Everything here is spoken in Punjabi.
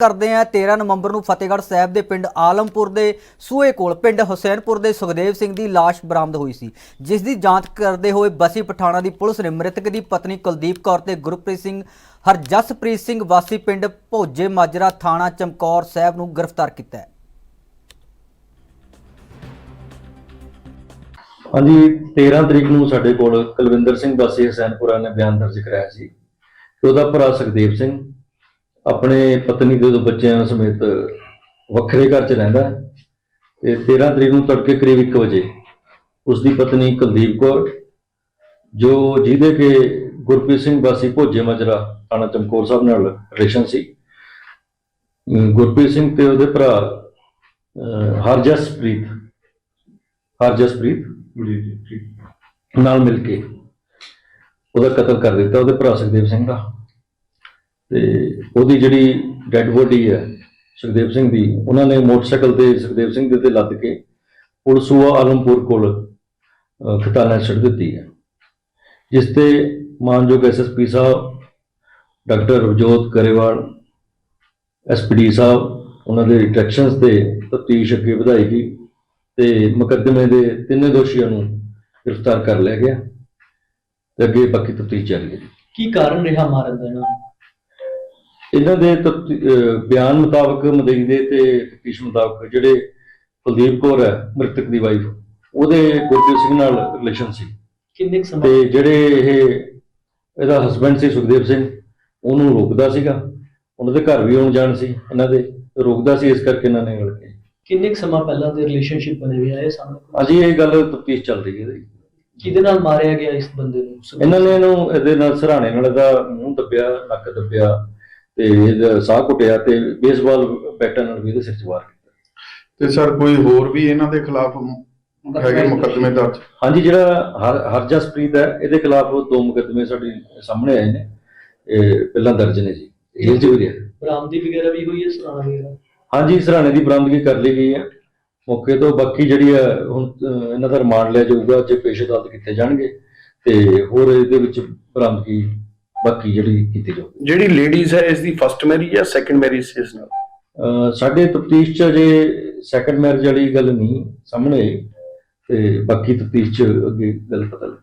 ਕਰਦੇ ਆ। 13 ਨਵੰਬਰ ਨੂੰ ਫਤਿਹਗੜ੍ਹ ਸਾਹਿਬ ਦੇ ਪਿੰਡ ਆਲਮਪੁਰ ਦੇ ਸੂਏ ਕੋਲ ਪਿੰਡ ਹੁਸੈਨਪੁਰ ਦੇ ਸੁਖਦੇਵ ਸਿੰਘ ਦੀ ਲਾਸ਼ ਬਰਾਮਦ ਹੋਈ ਸੀ। ਜਿਸ ਦੀ ਜਾਂਚ ਕਰਦੇ ਹੋਏ ਬਸੀ ਪਠਾਣਾ ਦੀ ਪੁਲਿਸ ਨੇ ਮ੍ਰਿਤਕ ਦੀ ਪਤਨੀ ਕੁਲਦੀਪ ਕੌਰ ਤੇ ਗੁਰਪ੍ਰੀਤ ਸਿੰਘ, ਹਰਜਸਪ੍ਰੀਤ ਸਿੰਘ ਵਾਸੀ ਪਿੰਡ ਭੋਜੇ ਮਾਜਰਾ ਥਾਣਾ ਚਮਕੌਰ ਸਾਹਿਬ ਨੂੰ ਗ੍ਰਿਫਤਾਰ ਕੀਤਾ ਹੈ। ਹਾਂਜੀ 13 ਤਰੀਕ ਨੂੰ ਸਾਡੇ ਕੋਲ ਕੁਲਵਿੰਦਰ ਸਿੰਘ ਵਾਸੀ ਹੁਸੈਨਪੁਰਾ ਨੇ ਬਿਆਨ ਦਰਜ ਕਰਾਇਆ ਸੀ ਕਿ ਉਹਦਾ ਭਰਾ ਸੁਖਦੇਵ ਸਿੰਘ ਆਪਣੇ ਪਤਨੀ ਦੇ ਦੋ ਬੱਚਿਆਂ ਸਮੇਤ ਵੱਖਰੇ ਘਰ 'ਚ ਰਹਿੰਦਾ ਤੇ 13 ਤਰੀਕ ਨੂੰ ਤੜਕੇ ਕਰੀਬ 1 ਵਜੇ ਉਸ ਦੀ ਪਤਨੀ ਕੁਲਦੀਪ ਕੌਰ ਜੋ ਜਿਹਦੇ ਕੇ ਗੁਰਪ੍ਰੀਤ ਸਿੰਘ ਵਾਸੀ ਭੋਜੇ ਮਜਰਾ ਥਾਣਾ ਚਮਕੌਰ ਸਾਹਿਬ ਨਾਲ ਰਿਲੇਸ਼ਨ ਸੀ। ਗੁਰਪ੍ਰੀਤ ਸਿੰਘ ਤੇ ਉਹਦੇ ਭਰਾ ਹਰਜਸਪ੍ਰੀਤ ਹਰਜਸਪ੍ਰੀਤ ਜੀ ਨਾਲ ਮਿਲ ਕੇ ਉਹਦਾ ਕਤਲ ਕਰ ਦਿੱਤਾ ਉਹਦੇ ਭਰਾ ਸੁਖਦੇਵ ਸਿੰਘ ਦਾ। ਤੇ ਉਹਦੀ ਜਿਹੜੀ ਡੈੱਡ ਬੋਡੀ ਹੈ ਸੁਖਦੇਵ ਸਿੰਘ ਦੀ ਉਹਨਾਂ ਨੇ ਮੋਟਰਸਾਈਕਲ ਤੇ ਸੁਖਦੇਵ ਸਿੰਘ ਦੇ ਤੇ ਲੱਦ ਕੇ ਪੁਲਸੂਆ ਆਲਮਪੁਰ ਕੋਲ ਅਹ, ਖਟਾਲਾ ਛੱਡ ਦਿੱਤੀ ਹੈ। ਜਿਸ ਤੇ ਮਾਨਯੋਗ ਐਸਐਸਪੀ ਸਾਹਿਬ ਡਾਕਟਰ ਰਵਜੋਤ ਕਰੇਵਾਲ ਐਸਪੀਡੀ ਸਾਹਿਬ ਉਹਨਾਂ ਦੇ ਡਾਇਰੈਕਸ਼ਨਸ ਤੇ ਤਫਤੀਸ਼ ਅੱਗੇ ਵਧਾਈ ਗਈ ਤੇ ਮੁਕੱਦਮੇ ਦੇ ਤਿੰਨੇ ਦੋਸ਼ੀਆਂ ਨੂੰ ਗ੍ਰਿਫਤਾਰ ਕਰ ਲਿਆ ਗਿਆ ਤੇ ਅੱਗੇ ਬਾਕੀ ਤਫਤੀਸ਼ ਜਾਰੀ ਹੈ। ਕੀ ਕਾਰਨ ਰਿਹਾ ਮਾਰਨ ਦਾ ਇਹਨਾਂ ਇਹਨਾਂ ਦੇ ਬਿਆਨ ਮੁਤਾਬਕ ਮਦਈ ਦੇ ਤੇ ਤਫਤੀਸ਼ ਮੁਤਾਬਕ ਜਿਹੜੇ ਕੁਲਦੀਪ ਕੌਰ ਹੈ ਮ੍ਰਿਤਕ ਦੀ ਵਾਈਫ ਉਹਦੇ ਗੁਰਪ੍ਰੀਤ ਸਿੰਘ ਨਾਲ ਰਿਲੇਸ਼ਨ ਸੀ। ਕਿੰਨੇ ਸਮਾਂ ਤੇ ਜਿਹੜੇ ਇਹ ਇਹਦਾ ਹਸਬੰਡ ਸੀ ਸੁਖਦੇਵ ਸਿੰਘ ਉਹਨੂੰ ਰੋਕਦਾ ਸੀਗਾ। ਉਹਨਾਂ ਦੇ ਘਰ ਵੀ ਆਉਣ ਜਾਣ ਸੀ ਇਹਨਾਂ ਦੇ ਰੋਕਦਾ ਸੀ ਇਸ ਕਰਕੇ ਇਹਨਾਂ ਨੇ ਮਿਲ ਕੇ। ਕਿੰਨੇ ਸਮਾਂ ਪਹਿਲਾਂ ਦੇ ਰਿਲੇਸ਼ਨਸ਼ਿਪ ਬਣੇ ਹੋਏ ਆ ਇਹ ਸਾਹਮਣੇ? ਅਜੀ ਇਹ ਗੱਲ ਤਫਤੀਸ਼ ਚੱਲ ਰਹੀ ਹੈ। ਕਿਹਦੇ ਨਾਲ ਮਾਰਿਆ ਗਿਆ ਇਸ ਬੰਦੇ ਨੂੰ? ਇਹਨਾਂ ਨੇ ਇਹਨੂੰ ਇਹਦੇ ਨਾਲ ਸਰਾਣੇ ਨਾਲ ਇਹਦਾ ਮੂੰਹ ਦੱਬਿਆ ਨੱਕ ਦੱਬਿਆ। ਤੇ ਇਹਦਾ ਸਾਹ ਘੁੱਟਿਆ ਤੇ ਬੇਸਬਾਲ ਬੈਟਾਂ ਨਾਲ ਵੀ ਇਹਦੇ ਸਿਰ 'ਚ ਵਾਰ ਕੀਤਾ। ਤੇ ਸਰ ਕੋਈ ਹੋਰ ਵੀ ਇਹਨਾਂ ਦੇ ਖਿਲਾਫ ਹੈਗੇ ਮੁਕੱਦਮੇ ਦਰਜ? ਹਾਂਜੀ ਜਿਹੜਾ ਹਰ ਹਰਜਸਪ੍ਰੀਤ ਹੈ ਇਹਦੇ ਖਿਲਾਫ ਦੋ ਮੁਕੱਦਮੇ ਸਾਡੇ ਸਾਹਮਣੇ ਆਏ ਨੇ। ਇਹ ਪਹਿਲਾਂ ਦਰਜ ਨੇ ਜੀ। ਜੇਲ੍ਹ 'ਚ ਵੀ ਰਿਹਾ ਬਰਾਮਦੀ ਵਗੈਰਾ ਵੀ ਹੋਈ ਹੈ ਸਰਾਣਾ ਵਗੈਰਾ? ਹਾਂਜੀ ਸਰਾਣੇ ਦੀ ਬਰਾਮਦਗੀ ਕਰ ਲਈ ਗਈ ਹੈ। ਮੌਕੇ ਤੋਂ ਬਾਕੀ ਜਿਹੜੀ ਹੈ ਹੁਣ ਇਹਨਾਂ ਦਾ ਰਿਮਾਂਡ ਲਿਆ ਜਾਊਗਾ ਜੇ ਪੇਸ਼ ਅਦਾਲਤ ਕੀਤੇ ਜਾਣਗੇ। ਤੇ ਹੋਰ ਇਹਦੇ ਵਿੱਚ ਬਰਾਮਦਗੀ ਬਾਕੀ ਜਿਹੜੀ ਕੀਤੀ ਜਾਊਗੀ ਜਿਹੜੀ ਲੇਡੀਜ਼ ਹੈ ਇਸ ਦੀ ਫਰਸਟ ਮੈਰਿਜ ਜਾਂ ਸੈਕੰਡ ਮੈਰਿਜ ਸੀ ਇਸ ਨਾਲ? ਅਹ ਸਾਡੇ ਤਫਤੀਸ਼ ਚ ਅਜੇ ਸੈਕੰਡ ਮੈਰਿਜ ਵਾਲੀ ਗੱਲ ਨਹੀਂ ਸਾਹਮਣੇ ਆਈ ਤੇ ਬਾਕੀ ਤਫਤੀਸ਼ ਚ ਅੱਗੇ ਗੱਲ ਪਤਾ ਲੱਗ।